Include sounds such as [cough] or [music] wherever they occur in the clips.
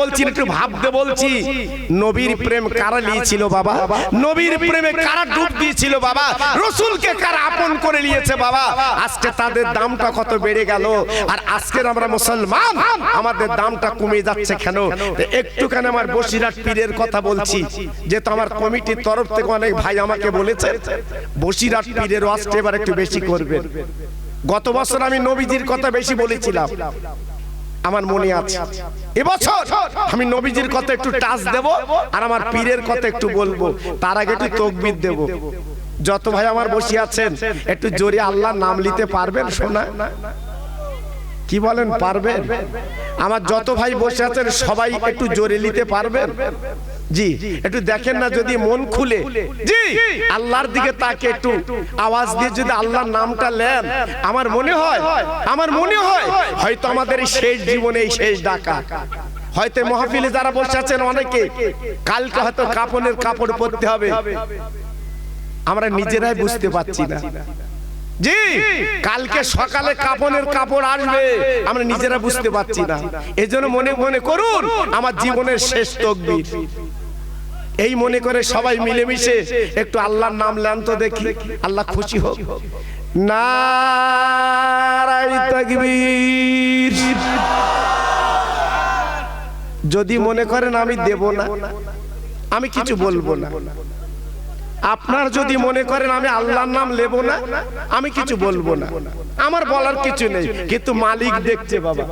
বলছি একটু ভাবতে বলছি। নবীর প্রেম কারা নিয়েছিল বাবা? নবীর প্রেমে কারা ডুব দিয়েছিল বাবা? রসুলকে কারা আপন করে নিয়েছে বাবা? আজকে তাদের দামটা কত বেড়ে গেল? আর আজকের আমরা মুসলমান? আমাদের দামটা কমে যাচ্ছে কেন? একটুখানি আমার বসিরহাট পীরের কথা বলছি। যেহেতু আমার কমিটির তরফ থেকে অনেক ভাই আমাকে বলেছে বসিরহাট পীরের ওয়াজটা এবার একটু বেশি করবেন। গত বছর আমি নবীজির কথা বেশি বলেছিলাম। আমার মনে আছে। এবছর আমি নবীজির কথা একটু টাচ দেব আর আমার পীরের কথা একটু বলব। তার আগে একটু তকবির দেব। যত ভাই আমার বসে আছেন একটু জোরে আল্লাহ নাম নিতে পারবেন শোনা? কি বলেন পারবেন? আমার যত ভাই বসে আছেন সবাই একটু জোরে নিতে পারবেন? জি একটু দেখেন না যদি মন খুলে। জি। আল্লাহর দিকে তাকে একটু আওয়াজ দিয়ে যদি আল্লাহর নামটা নেন আমার মনে হয় আমার মনে হয় হয়তো আমাদের শেষ জীবনে এই শেষ ডাকা। হয়তো মহাফিলে যারা বসে আছেন অনেকে কালকে হয়তো কাপড়ের কাপড় পরতে হবে। আমরা নিজেরাই বুঝতে পারছি না। জি কালকে সকালে কাপনের কাপড় আসবে। আমরা নিজেরা বুঝতে পারছি না। এই জন্য মনে মনে করুন আমার জীবনের শেষ তকবির এই মনে করে সবাই মিলেমিশে একটু আল্লাহর নাম লেন তো দেখি। আল্লাহ খুশি হোক। তাকবীর। যদি মনে করেন আমি দেব না আমি কিছু বলব না। আপনার যদি মনে করেন আমি আল্লাহর নাম নেব না আমি কিছু বলব না। আমার বলার কিছু নেই কিন্তু মালিক দেখছে বাবা।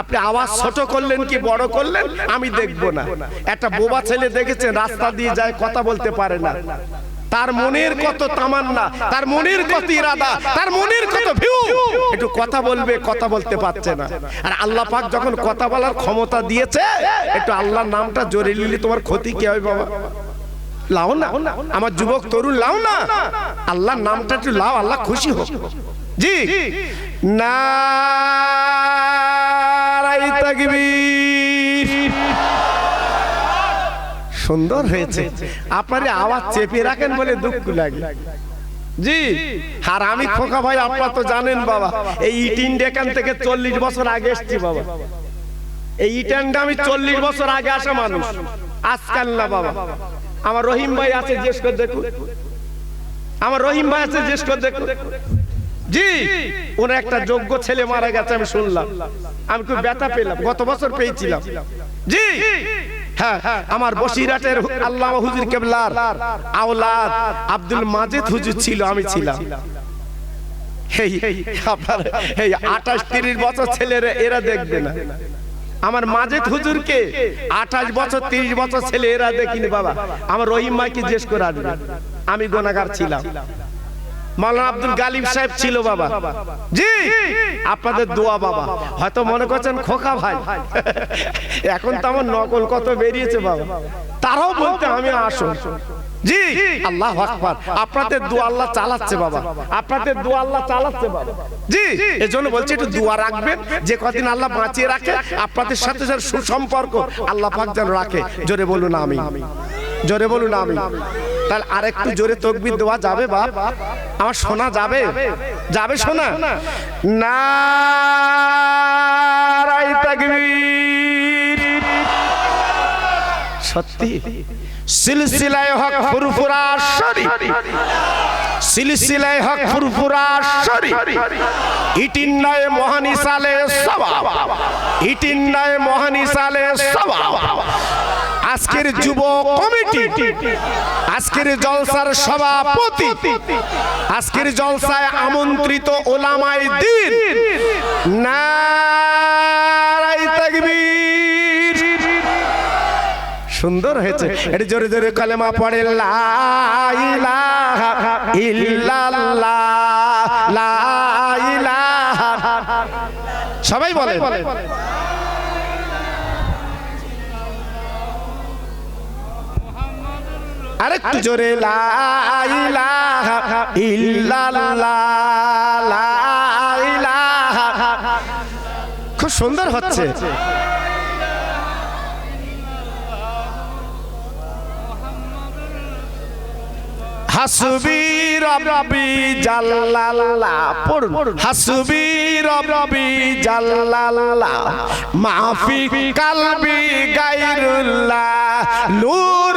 আপনি আওয়াজ ছোট করলেন কি বড় করলেন? আমি দেখব না। একটা বোবা ছেলে দেখেছেন রাস্তা দিয়ে যায় কথা বলতে পারে না। তার মনের কত তামান্না তার মনের কত ইরাদা তার মনের কত ভিউ। একটু কথা বলবে কথা বলতে পারছে না। আর আল্লাহ পাক যখন কথা বলার ক্ষমতা দিয়েছে একটু আল্লাহর নামটা জোরে নিলে তোমার ক্ষতি কি হবে বাবা? লাও না। আমার যুবক তরুণ লাও না। আল্লাহর নামটা একটু লাও আল্লাহ খুশি হোক। জি। নারাই তাকবীর সুন্দর হয়েছে। আপনার আওয়াজ চেপে রাখেন বলে দুঃখ লাগে। জি, আর আমি খোকা ভাই, আপনারা তো জানেন বাবা, এই ইটিন ডেকান থেকে চল্লিশ বছর আগে এসছি বাবা। এই ইটানটা আমি চল্লিশ বছর আগে আসা মানুষ। আজকাল না বাবা। আমার রহিম ভাই আছে, জিজ্ঞেস করে দেখুন। আমার রহিম ভাই আছে, জিজ্ঞেস করে দেখুন। জি ওনার একটা যোগ্য ছেলে মারা গেছে, আমি শুনলাম। আমি খুব ব্যথা পেলাম, গত বছর পেয়েছিলাম। জি হ্যাঁ আমার বসিরাটের আল্লামা হুজুর কেবলার আওলাদ আব্দুল মাজেদ হুজুর ছিল, আমি ছিলাম। এই আঠাশ তিরিশ বছর ছেলেরা এরা দেখবে না। আমার মাজেদ হুজুরকে আঠাশ বছর, তিরিশ বছর ছেলে এরা দেখিনি বাবা। আমার রহিম ভাইকে জিজ্ঞেস করে আসবে। আমি গোনাগার ছিলাম। মাওলানা আব্দুল গালিব সাহেব ছিল বাবা। জি, আপনাদের দোয়া বাবা। হয়তো মনে করছেন খোকা ভাই। এখন তো আমার নকল কত বেরিয়েছে বাবা। তারাও বলতে আমি আসো জি, আল্লাহ আকবার। আপনাদের দোয়া আল্লাহ চালাচ্ছে বাবা। আপনাদের দোয়া আল্লাহ চালাচ্ছে বাবা। জি, এজন্য বলছি একটু দোয়া রাখবেন। যে কদিন আল্লাহ বাঁচিয়ে রাখে, আপনাদের সাথে যার সুসম্পর্ক আল্লাহ পাক যেন রাখে। জোরে বলুন আমি জোরে বলুন আমি তাহলে আরেকটু জোরে তকবির দেওয়া যাবে বাপ। আমার শোনা যাবে? যাবে। শোনা তাকবীর। সত্যি? সিলসিলায় হক ফুরফুরা শরী সিলসিলায় হক ফুরফুরা শরী ইটিন্নায় মহানিসালে সওয়াব ইটিন্নায় মহানিসালে সওয়াব আজকের যুব কমিটি। আজকের জলসার সভাপতি। আজকের জলসায় আমন্ত্রিত ওলামাই দিন। নারাই তাকবীর। সুন্দর হয়েছে। এটা জোরে জোরে কলেমা পড়ে লা ইলাহা ইল্লাল্লাহ। লা ইলাহা। সবাই বলে আরেকটু জোরে খুব সুন্দর হচ্ছে। হাসবি রব্বি জাল্লাল্লাহ, পড়ুন। হাসবি রব্বি জাল্লাল্লাহ মাফি কালবি গায়রুল্লাহ, নূর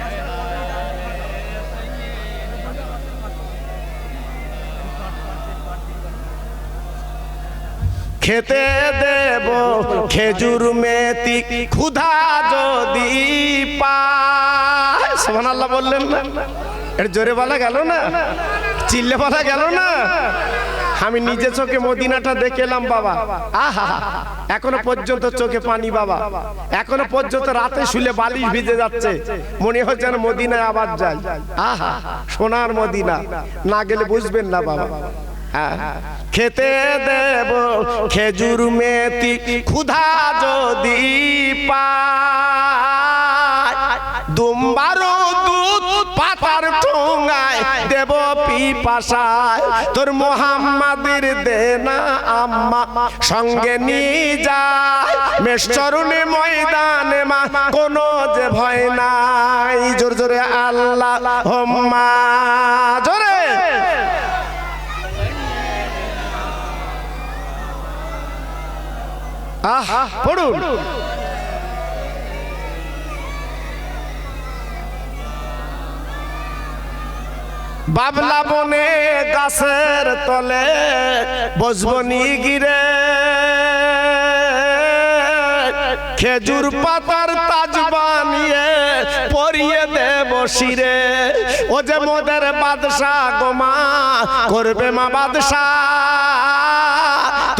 খেতে দেব খেজুর মেতি ক্ষুধা যদি সোমান আল্লাহ বললেন না? এটা জোরে বলা গেল না? চিল্লে বলা গেল না? আমি নিজে চোখে মদিনাটা দেখে এলাম, বাবা। আহা, এখনও পর্যন্ত চোখে পানি, বাবা। এখনও পর্যন্ত রাতে শুলে বালিশ ভিজে যাচ্ছে। মনে হচ্ছে মদিনায় আবার যাই। আহা, সোনার মদিনা। না গেলে বুঝবেন না, বাবা। খেতে দেব খেজুর মেতি ক্ষুধা যদি পায় দুধ পাতার ঠোঙায় দেব পিপাসায়। তোর মোহাম্মদের দেনা আম্মা সঙ্গে নিয়ে যায় মেশরুনে ময়দানে মা, কোনো যে ভয় নাই। জোর জোরে আল্লাহ হোম্মা বাবলা বনে গাছের তলে বসবো নি গিরে খেজুর পাতার তাজ বানিয়ে পরিয়ে দেব শিরে। ও যে মোদের বাদশা গোমা করবে মা বাদশা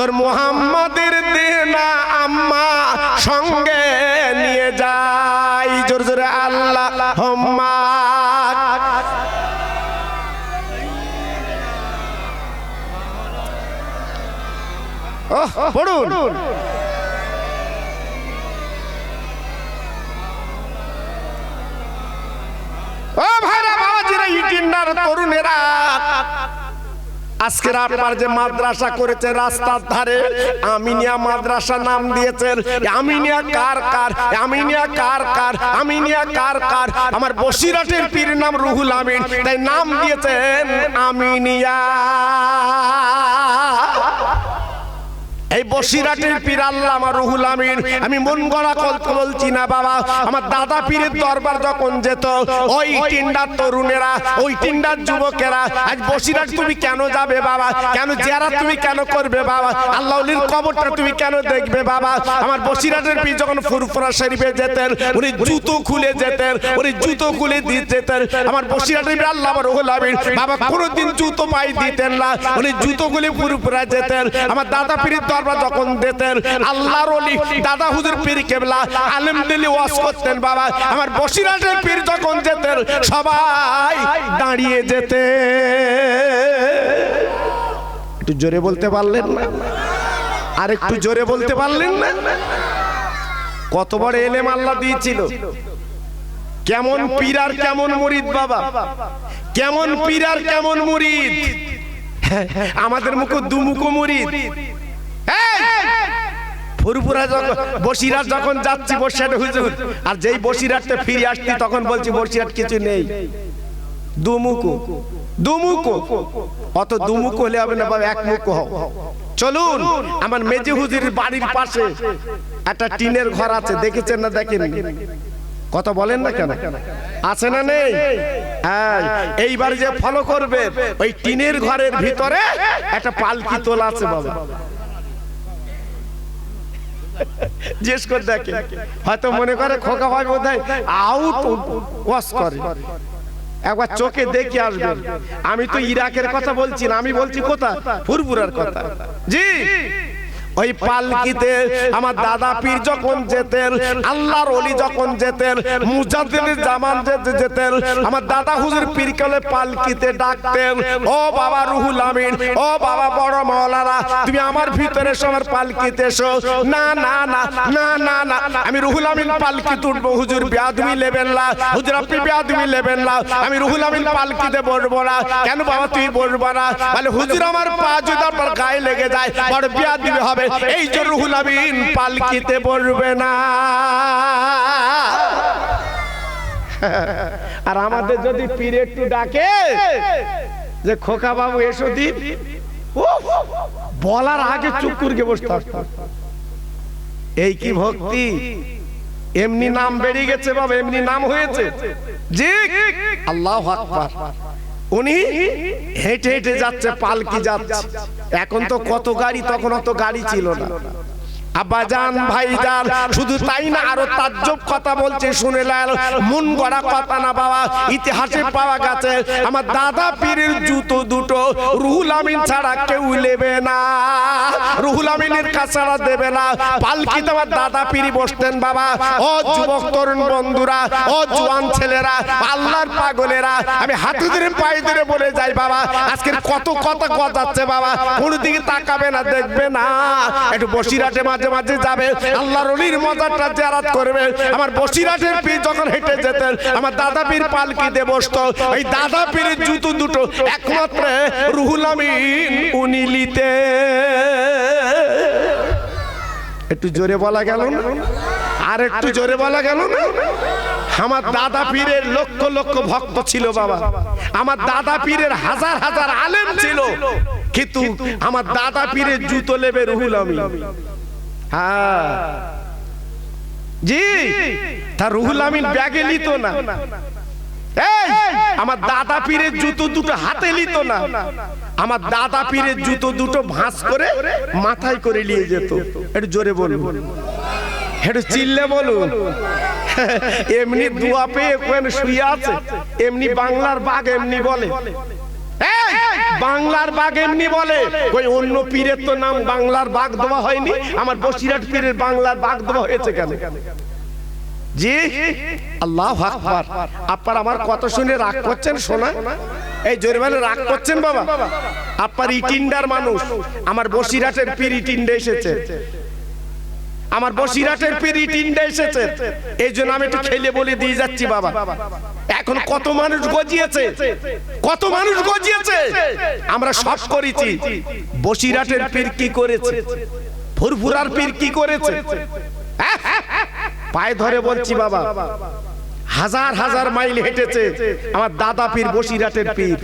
তোর মোহাম্মদের দিনা আম্মা, সঙ্গে নিয়ে যাই। জোর জোরে আল্লাহ হোম্মা। পড়ুন। ও ভাইরা, বাবাজিরা, ইটিন্নার তরুণেরা আজকের আপনার যে মাদ্রাসা করেছে রাস্তার ধারে, আমিনিয়া মাদ্রাসা নাম দিয়েছেন আমিনিয়া কার কার? আমিনিয়া কার কার? আমিনিয়া কার কার? আমার বসিরাটের পীর নাম রুহুল আমিন। তাই নাম দিয়েছেন আমিনিয়া। বসিরাটের পীর আল্লাহ আমার রুহুল আমিন। আমি মন গড়া কথা বলছি না বাবা। আমার দাদা পীরের দরবার যখন যেত, ওই টিন্ডার তরুণেরা, ওই টিন্ডার যুবকেরা, আজ বসিরাট তুমি কেন যাবে বাবা? কেন জেরা তুমি কেন করবে বাবা? আল্লাহলির কবরটা তুমি কেন দেখবে বাবা? আমার বসিরাটের পীর যখন ফুরফুরা শরীফে যেতেন, উনি জুতো খুলে যেতেন, উনি জুতো খুলে দিয়ে যেতেন। আমার বসিরাটের পীর আল্লাহ আমার রুহুল আমিন। বাবা, কোনোদিন জুতো পাই দিতেন না, উনি জুতো খুলে ফুরফুরা যেতেন। আমার দাদা পীরের দরবার যখন দিতেন, আল্লাহর ওলি, দাদা হুজুর পীর কেবলা, আলেম দিলি ওয়াজ করতেন বাবা। আমার বসিরাটের পীর যখন যেতেন, সবাই দাঁড়িয়ে যেতে একটু জোরে বলতে পারলেন না? আর একটু জোরে বলতে পারলেন না? কত বড় এলেম আল্লাহ দিয়েছিল। কেমন পীর আর কেমন মুরিদ বাবা। কেমন পীর আর কেমন মুরিদ। আমাদের মুখ দুমুখো মুরিদ। ফুরফুরা যখন বসিরাট যখন যাচ্ছি বসিরাট হুজুর, আর যেই বসিরাটতে ফিরে আসছি, তখন বলছি বসিরাট কিছু নেই। দুমুকো। দুমুকো। অত দুমুকো হলে হবে না, বাবা, এক মুখ হও। চলুন, আমার মেজি হুজুরের বাড়ির পাশে একটা টিনের ঘর আছে, দেখেছেন না দেখেন কথা বলেন না কেন? আছে না নেই? হ্যাঁ এইবার যে ফলো করবে, ওই টিনের ঘরের ভিতরে একটা পালকি তোলা আছে, বাবা। জিজ্ঞেস করে দেখে হয়তো মনে করে খোকা ভাই বোধ হয় আউট ওয়াশ করে। একবার চোখে দেখে আসবেন আমি তো ইরাকের কথা বলছি না আমি বলছি কোথা ফুরফুরার কথা। জি। ওই পালকিতে আমার দাদা পীর যখন যেতেন, আল্লাহর অলি যখন যেতেন মুজাদ্দিনের জামান যেতে যেতেন, আমার দাদা হুজুর পীর কলে পালকিতে ডাকতেন, ও বাবা রুহুল আমিন, ও বাবা বড় মাওলানা, তুমি আমার ভিতরে এসো, আমার পালকিতে এসো। না না না না না না, আমি রুহুল আমিন পালকিতে উঠবো, হুজুর বিয়াদমি লেবেন না, হুজুর আপনি বিয়াদমি লেবেন না, আমি রুহুল আমিন পালকিতে বসবো না। কেন বাবা, তুই বসবো না? বলে, হুজুর, আমার পা যদি আপনার গায়ে লেগে যায়, বড় বিয়াদমি হবে। এই যে রুহুল আমিন পালকিতে বসবে না। [laughs] আর আমাদের যদি পীর একটু ডাকে যে খোকা বাবু এসো উফ, বলার আগে চুপ করে বসতে হবে। এই কি ভক্তি? এমনি নাম বেরিয়ে গেছে বাবা এমনি নাম হয়েছে। জি আল্লাহ আকবার। উনি হেঁটে হেঁটে যাচ্ছে, পালকি যাচ্ছে। এখন তো কত গাড়ি, তখন অত গাড়ি ছিল না। আব্বাজান ভাইজান শুধু তাই না আরও তাজ্জব কথা বলছে শুনে লাল মন গড়া কথা না বাবা ইতিহাসে পাওয়া গেছে আমার দাদা পীরের জুতো দুটো রুহুল আমিন ছাড়া কেউ নেবে না রুহুল আমিনের কাছাড়া দেবে না পালকিতে আমার দাদা পীরি বসতেন বাবা ও যুবক তরুণ বন্ধুরা ও জোয়ান ছেলেরা আল্লাহর পাগলেরা আমি হাতে ধরে পায়ে ধরে বলে যাই বাবা আজকের কত কথা গজাচ্ছে বাবা কোনো দিকে তাকাবে না দেখবে না একটু বসিরাটে মাঝে মাঝে যাবে, আল্লাহর অলির মজারটা করবে। আমার বসিরাটের পীর যখন হেঁটে যেতেন, আমার দাদা পীর পালকিতে বসতো। দাদা পীরের জুতো দুটো একমাত্র রুহুল একটু জোরে বলা গেল আর একটু জোরে বলা গেল আমার দাদা পীরের লক্ষ লক্ষ ভক্ত ছিল বাবা। আমার দাদা পীরের হাজার হাজার আলেম ছিল। কিন্তু আমার দাদা পীরের জুতো লেবে রুহুল আমি হ্যাঁ জি তা রুহুল আমিন ব্যাগে নিত না। আমার দাদা পীরের জুতো দুটো হাতে নিত না। আমার দাদা পীরের জুতো দুটো ভাঁজ করে মাথায় করে নিয়ে যেত। একটু জোরে বলুন। একটু চিল্লে বলুন। এমনি দুয়া পেয়ে শুয়ে আছে? এমনি বাংলার বাঘ এমনি বলে। এই, বাংলার বাঘ এমনি বলে। ওই অন্য পীরের তো নাম বাংলার বাঘ দেওয়া হয়নি। আমার বসিরাট পীরের বাংলার বাঘ দেওয়া হয়েছে কেন? জি? আল্লাহ আকবার। আপনার আমার কত শুনে রাগ করছেন শোনা এই জরিমানে রাগ করছেন, বাবা? আপনার ইটিন্ডার মানুষ। আমার বসিরহাটের পীর ইটিন্ডে এসেছে। আমার বসিরহাটের পীর ইটিন্ডে এসেছে। এই জন্য আমি একটু খেলে বলে দিয়ে যাচ্ছি বাবা। এখন কত মানুষ গজিয়েছে? কত মানুষ গজিয়েছে? আমরা সব করেছি। বসিরহাটের পীর কি করেছে? ফুরফুরার পীর কি করেছে? পায়ে ধরে বলছি বাবা হাজার হাজার মাইল হেঁটেছে। আমার দাদা পীর বসিরাটের পীর।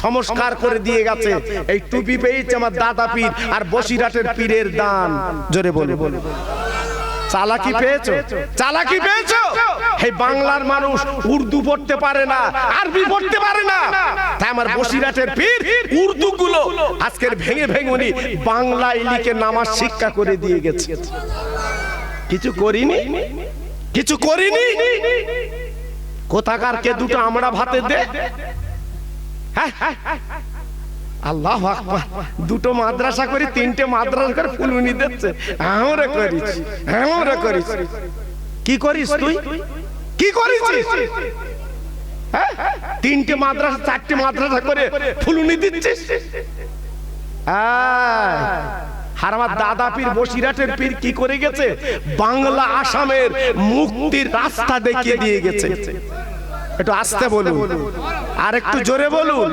সংস্কার করে দিয়ে গেছে। এই টুপি পেয়েছে আমার দাদা পীর আর বসিরহাটের পীরের দান। জোরে বলে বলে চালাকি পেয়েছ? চালাকি পেয়েছ? এই বাংলার মানুষ উর্দু পড়তে পারে না আরবি পড়তে পারে না। তাই আমার বসিরহাটের পীর উর্দু গুলো আজকের ভেঙে ভেঙে উনি বাংলায় লিখে নামাজ শিক্ষা করে দিয়ে গেছে। কিছু করিনি? কিছু করিনি। কোথাকার কে দুটো আমরা ভাতে দে? আল্লাহ দুটো মাদ্রাসা করে তিনটে মাদ্রাসা করে ফুলুনি দিচ্ছে। আমরা করিস আমরা করিস। কি করিস তুই? কি করিস হ্যাঁ? তিনটে মাদ্রাসা, চারটে মাদ্রাসা করে ফুলুনি দিচ্ছিস? আয়। আর আমার দাদা পীর বসিরহাটের পীর কি করে গেছে? বাংলা আসামের মুক্তির রাস্তা দেখিয়ে দিয়ে গেছে। একটু আসতে বলুন। আর একটু জোরে বলুন।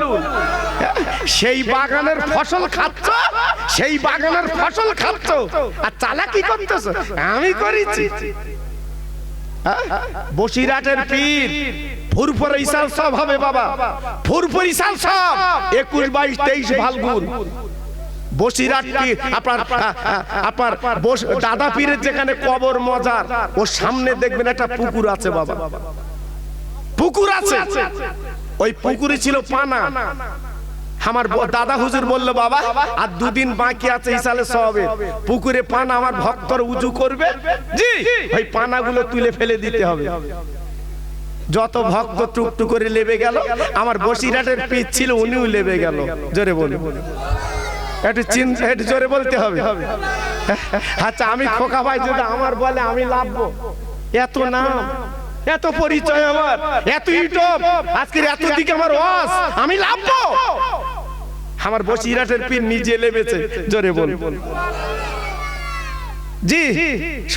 সেই বাগানের ফসল খাচ্ছ? সেই বাগানের ফসল খাচ্ছ? আর চালা কি করতেছ? আমি করেছি? বসিরহাটের পীর। ফুরফুর ইসাল সব হবে বাবা। ফুরফুর ইসাল সব একুশ বাইশ তেইশ ফাল্গুন। বসিরহাট কি আপনার আপনার দাদা পীরের যেখানে কবর মজার ওর সামনে দেখবেন একটা পুকুর আছে বাবা। পুকুর আছে। ওই পুকুরে ছিল পানা। আমার দাদা হুজুর বলল, বাবা, আর দুদিন বাকি আছে ইসালে সবে। পুকুরে পানা, আমার ভক্তর উজু করবে? জি। ওই পানাগুলো তুলে ফেলে দিতে হবে। যত ভক্ত টুকটু করে লেবে গেল, আমার বসিরহাটের পিচ ছিল, উনিও লেবে গেল। জোরে বলে একটু চিন্তা, একটু জোরে বলতে হবে। আচ্ছা আমি খোকা ভাই যদি আমার বলে, আমি লাভবো। এত নাম। এত পরিচয় আমার, এত ইউটিউব, আজকের এত দিকে আমার ওয়াজ, আমি লাভবো। আমার বসিরাটের পীর নিজে লেবেছে, জোরে বল। জি,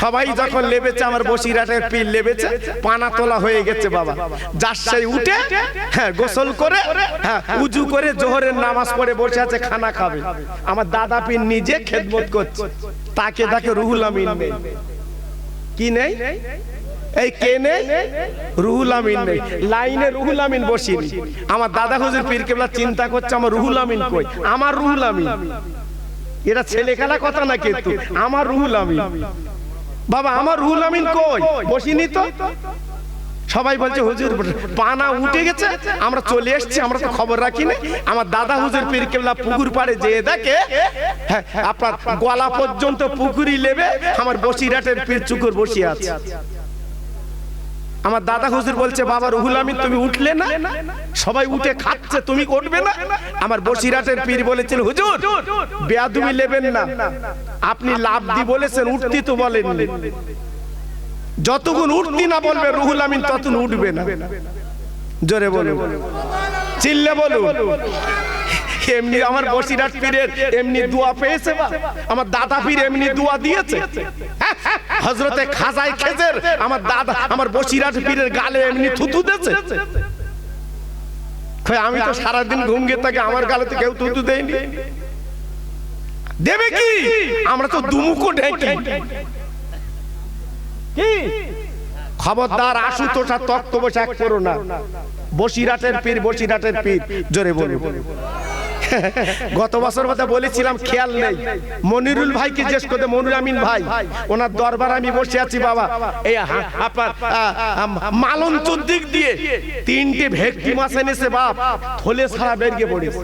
সবাই যখন লেবেছে, আমার বসিরাটের পীর লেবেছে, পানা তোলা হয়ে গেছে বাবা। যার উঠে হ্যাঁ গোসল করে হ্যাঁ উজু করে জোহরের নামাজ পড়ে বসে আছে, খানা খাবে। আমার দাদা পীর নিজে খেদমত করছে। তাকে তাকে রুহুল আমিন নেই। কি নেই? এই কে নেই রুহুল আমিন নেই লাইনে রুহুল আমিন বসিনি আমার দাদা হুজুর পীর কেবলা চিন্তা করছে, আমার রুহুল আমিন কই? আমার রুহুল আমিন। এটা ছেলে খেলা কথা না কিন্তু আমার রুহুল আমিন। বাবা, আমার রুহুল আমিন কই? বসিনি তো? সবাই বলছে, হুজুর, পানা উঠে গেছে, আমরা চলে এসেছি, আমরা তো খবর রাখি না। আমার দাদা হুজুর পীর কেবলা পুকুর পাড়ে যেয়ে দেখে হ্যাঁ আপনার গলা পর্যন্ত পুকুরি লেবে, আমার বসিরাটের পীর চুকুর বসিয়ে আছে। আমার দাদা হুজুর বলছে, বাবা রুহুল আমিন, তুমি উঠলে না? সবাই উঠে খাচ্ছে, তুমি উঠবে না? আমার বসিরাটের পীর বলেছিল, হুজুর, বেয়াদুমি নেবেন না। আপনি লাভ দি বলেছেন, উঠতি তো বলেননি। যতক্ষণ উঠতি না বলবে রুহুল আমিন ততক্ষণ উঠবে না। জোরে বলুন। চিল্লে বলুন। এমনি আমার বসিরাট পীরের এমনি দোয়া পেয়েছে আমার দাদা পীর এমনি দোয়া দিয়েছে। হজরতে খাজাই খেজের আমার দাদা আমার বসিরাট পীরের গালে এমনি থুতু দিয়েছে। আমি তো সারাদিন ঘুম গিয়ে থাকি আমার গালে তো কেউ থুতু দেয়নি। দেবে কি? আমরা তো দুমুকো ঢেকি কি? খবরদার আসু তোষা তক্ত বসাক করো না বসিরাটের পীর বসিরাটের পীর। জোরে বলুন। গত বছর কথা বলেছিলাম, খেয়াল নেই। মনিরুল ভাইকে জিজ্ঞেস করতে মনির আমিন ভাই, ওনার দরবার আমি বসে আছি বাবা। এই আপনার মালন দিক দিয়ে তিনটে ভেটকি মাছ এনেছে বাপ। থলে সারা বেরিয়ে পড়েছে।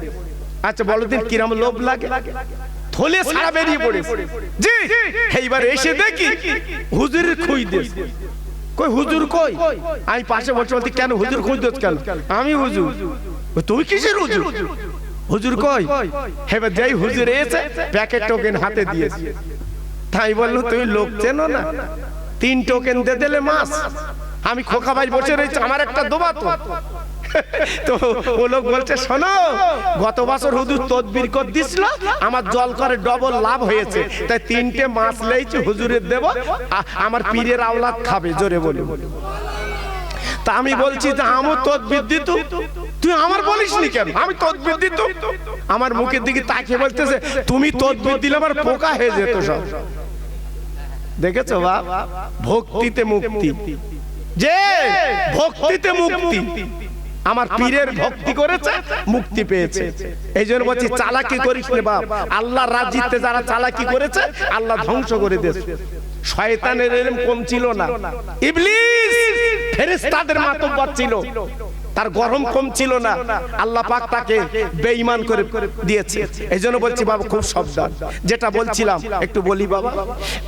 আচ্ছা বলো দিন, কিরম লোভ লাগে? থলে সারা বেরিয়ে পড়েছে। জি, এইবার এসে দেখি, হুজুরের খুই দিস কই, হুজুর কই? আমি পাশে বসে বলতে কেন হুজুর খুঁজ দিস কেন? আমি হুজুর। তুই কিসের হুজুর? হুজুর কই? হেবে যেই হুজুর এসে প্যাকেট টোকেন হাতে দিয়েছে। তাই বলল তুমি লোক চেনো না? তিন টোকেন দিয়ে দিলে মাস আমি খোকা ভাই বসে রয়েছে আমার একটা দোবা তো। [laughs] তো ও লোক বলছে শোনো গত বছর হুজুর তদবির কর দিছিল আমার জল করে ডবল লাভ হয়েছে। তাই তিনটে মাছ লেইছি হুজুরের দেব আমার পীরের আওলাদ খাবে। জোরে বলে তা আমি বলছি যে আমার তদবির দিত? তুই আমার বলিস নি কেন? আমি তদবির দিত। আমার মুখের দিকে তাকিয়ে বলতেছে, তুমি তদবির দিলে আমার পোকা হয়ে যেত সব। দেখেছ, বাপ? ভক্তিতে মুক্তি। যে ভক্তিতে মুক্তি। আমার পীরের ভক্তি করেছে, মুক্তি পেয়েছে। এই জন্য বলছি, চালাকি করিস রে বাপ। আল্লাহ রাজিতে যারা চালাকি করেছে, আল্লাহ ধ্বংস করে দিয়েছে। শয়তানের এরম কম ছিল না। ইবলিস, ফেরেশতাদের মাতব্বর ছিল। তার গরম কম ছিল না। আল্লাহ পাক তাকে বেঈমান করে দিয়েছে। এই জন্য বলছি বাবা, খুব সাবধান। যেটা বলছিলাম, একটু বলি বাবা।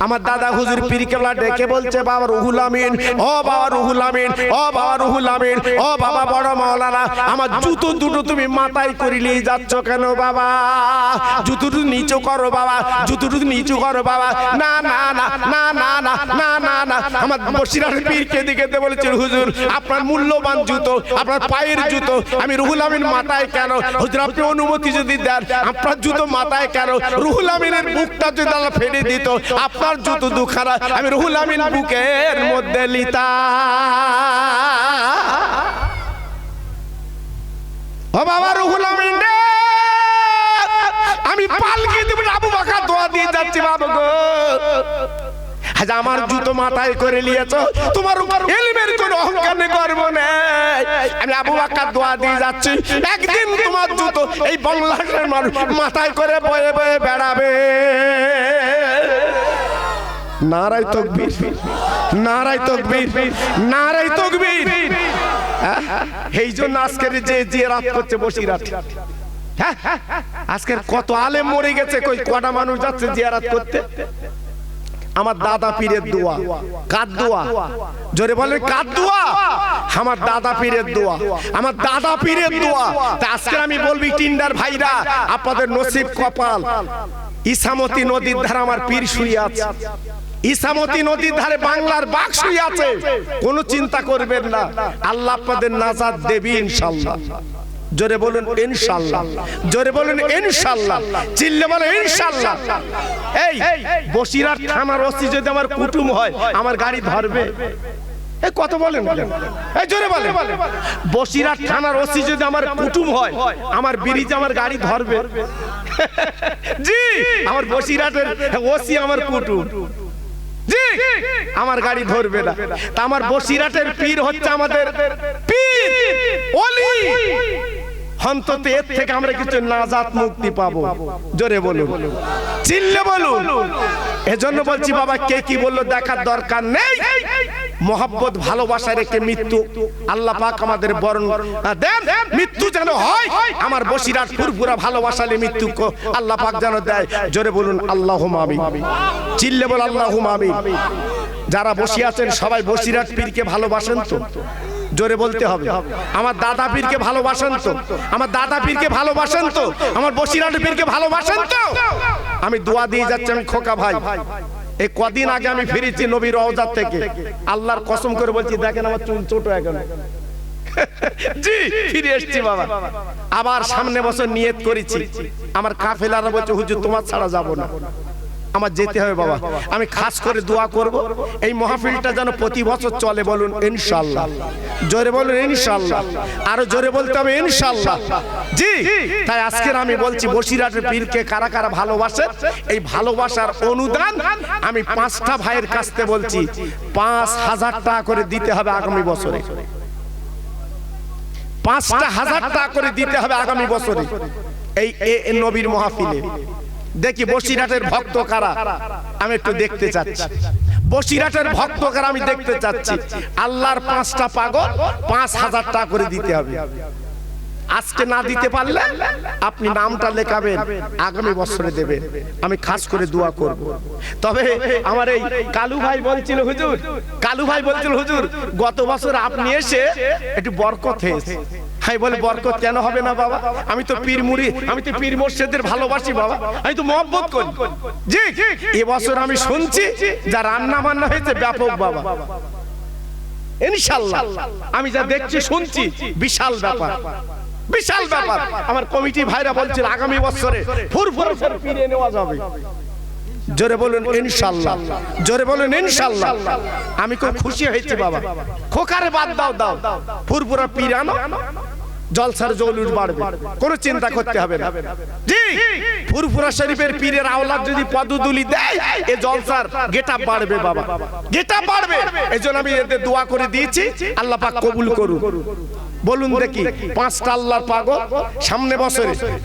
আমার দাদা হুজুর পীর কেবলা ডেকে বলছে, বাবা, রুহুল আমিন, ও বাবা, রুহুল আমিন, ও বাবা, রুহুল আমিন, ও বাবা, বড় মাওলানা, আমার জুতো দুটো তুমি মাথায় করে নিয়ে যাচ্ছ কেন বাবা? জুতো দুটো নিচু করো বাবা, জুতো দুটো নিচু করো বাবা। না না না না না না না না না। আমার বসিরার পীরকে দিকে বলেছে হুজুর, আপনার মূল্যবান জুতো, আপনার পায়ের জুতো আমি রুহুল আমিন মাথায় কেন? হুজুর আপনি অনুমতি যদি দেন আপনার জুতো মাথায় কেন? রুহুল আমিনের বুকটা যদি আল্লাহ ফেলে দিত আপনার জুতো দুখানা আমি রুহুল আমিন বুকের মধ্যে লিতা ও বাবা রুহুল আমিন রে! আমি পালকি দেব আবু বকর দোয়া দিয়ে যাচ্ছি বাবা গো। আজ আমার জুতো মাথায় করে নিয়েছ। তোমার উপর এলিমের কোন অহংকার নেই গর্ব নেই। আমি আবু বাক্কার দোয়া দিয়ে যাচ্ছি। একদিন তোমার জুতো এই বাংলাদেশের মানুষ মাথায় করে বয়ে বয়ে বেড়াবে। নারাই তকবীর নারাই তকবীর নারাই তকবীর। হ্যাঁ? এই জন্য আজকের যে যে রাত করছে বসিরাট হ্যাঁ? আজকের কত আলেম মরে গেছে কই কটা মানুষ যাচ্ছে জিয়ারাত করতে? আমার দাদা পীরের দোয়া। কার দোয়া জোরে বলে কার দোয়া আমার দাদা পীরের দোয়া। আমার দাদা পীরের দোয়া। তা আজকে আমি বলবি টিন্ডার ভাইরা আপনাদের নসিব কপাল। ইসামতি নদীর ধারে আমার পীর শুয়ে আছে। ইসামতি নদীর ধারে বাংলার বাঘ শুয়ে আছে। কোনো চিন্তা করবেন না। আল্লাহ আপনাদের নাজাদ দেবী ইনশাল্লাহ। জোরে বলুন ইনশাল্লাহ। জোরে বলুন ইনশাল্লাহ। চিল্লে বলে ইনশাল্লাহ। এই বসিরার থানার ওসি যদি আমার কুটুম হয়, আমার গাড়ি ধরবে। এই কত বলেন? এই, জোরে বলেন। বসিরার থানার ওসি যদি আমার কুটুম হয়, আমার ব্রিজ আমার গাড়ি ধরবে। জি, আমার বসিরাটের ওসি আমার কুটুম। জি, আমার গাড়ি ধরবে না। তা আমার বসিরাটের পীর হচ্ছে আমাদের পীর ওলি। অন্তত এর থেকে আমরা কিছু নাজাত মুক্তি পাবো। জোরে বলুন। চিল্লে বলুন। এজন্য বলছি বাবা, কে কি বলল দেখার দরকার নেই। মোহাব্বত, ভালোবাসা রেখে মৃত্যু আল্লাহ পাক আমাদের বরণ দেন। মৃত্যু যেন হয়, আমার বসিরাট ফুরফুরা ভালোবাসালে মৃত্যু আল্লাহ পাক যেন দেয়। জোরে বলুন আল্লাহ মামি চিল্লে বল আল্লাহ মামি যারা বসে আছেন, সবাই বসিরাট পীরকে ভালোবাসেন তো? জোরে বলতে হবে। আমার দাদা পীরকে ভালোবাসেন তো। আমার দাদা পীরকে ভালোবাসেন তো। আমার বসিরাট পীরকে ভালোবাসেন তো। আমি দোয়া দিয়ে যাচ্ছি, আমি খোকা ভাই। এই কদিন আগে আমি ফিরেছি নবীর রওজার থেকে। আল্লাহর কসম করে বলছি, দেখেন আমার চুল ছোট এখন। [laughs] জি, ফিরে এসেছি বাবা। আবার সামনে বছর নিয়ত করেছি। আমার কাফেলারা বলছে, হুজুর, তোমার ছাড়া যাব না। আমার যেতে হবে, বাবা। আমি খাস করে দোয়া করব। এই মহাফিলটা যেন প্রতি বছর চলে বলুন ইনশাল্লাহ জোরে বলুন ইনশাল্লাহ আরও জোরে বলতে হবে ইনশাল্লাহ জি, তাই আজকের আমি বলছি বসিরাটের পীরকে কারা কারা ভালোবাসে, এই ভালোবাসার অনুদান আমি পাঁচটা ভাইয়ের কাছ থেকে বলছি, পাঁচ হাজার টাকা করে দিতে হবে আগামী বছরে। পাঁচটা হাজার টাকা করে দিতে হবে আগামী বছরে। এই এ নবীর মহাফিলে। দেখি বসিরহাটের ভক্ত কারা? আমি একটু দেখতে চাচ্ছি। বসিরহাটের ভক্ত কারা আমি দেখতে চাচ্ছি। আল্লাহর পাঁচটা পাগল পাঁচ হাজার টাকা করে দিতে হবে। আজকে না দিতে পারলে আপনি নামটা লেখাবেন আগামী বছরে দেবেন। আমি খাস করে দোয়া করব। তবে আমার এই কালু ভাই বলছিল হুজুর কালু ভাই বলছিল হুজুর গত বছর আপনি এসে একটু বরকত হয়েছে। হাই বলে বরকত কেন হবে না বাবা? আমি তো পীর মুড়ি আমি তো পীর মোর্শেদের ভালোবাসি বাবা। আমি তো মহব্বত করি। জি এবছর আমি শুনছি যা রান্না বান্না হয়েছে ব্যাপক বাবা। ইনশাল্লাহ। আমি যা দেখছি শুনছি বিশাল ব্যাপার। বিশাল ব্যাপার। আমার কমিটি ভাইরা বলছিল আগামী বছরে ফুরফুরে ফের নেওয়া যাবে। জোরে বলুন ইনশাল্লাহ। জোরে বলুন ইনশাল্লাহ। আমি খুব খুশি হয়েছি বাবা। খোকারে বাদ দাও দাও। ফুরফুরা পিরানো। জলসার জল বাড়বে। কোনো চিন্তা করতে হবে না। ফুরফুরা শরীফের পীরের আওলাদ যদি পদুদুলি দেয়, এ জলসার গেটা বাড়বে বাবা। গেটা বাড়বে। এই জন্য আমি এদের দোয়া করে দিয়েছি, আল্লাহ পাক কবুল করুন। বলুন দেখি, পাঁচটা আল্লাহর পাগল সামনে বছরে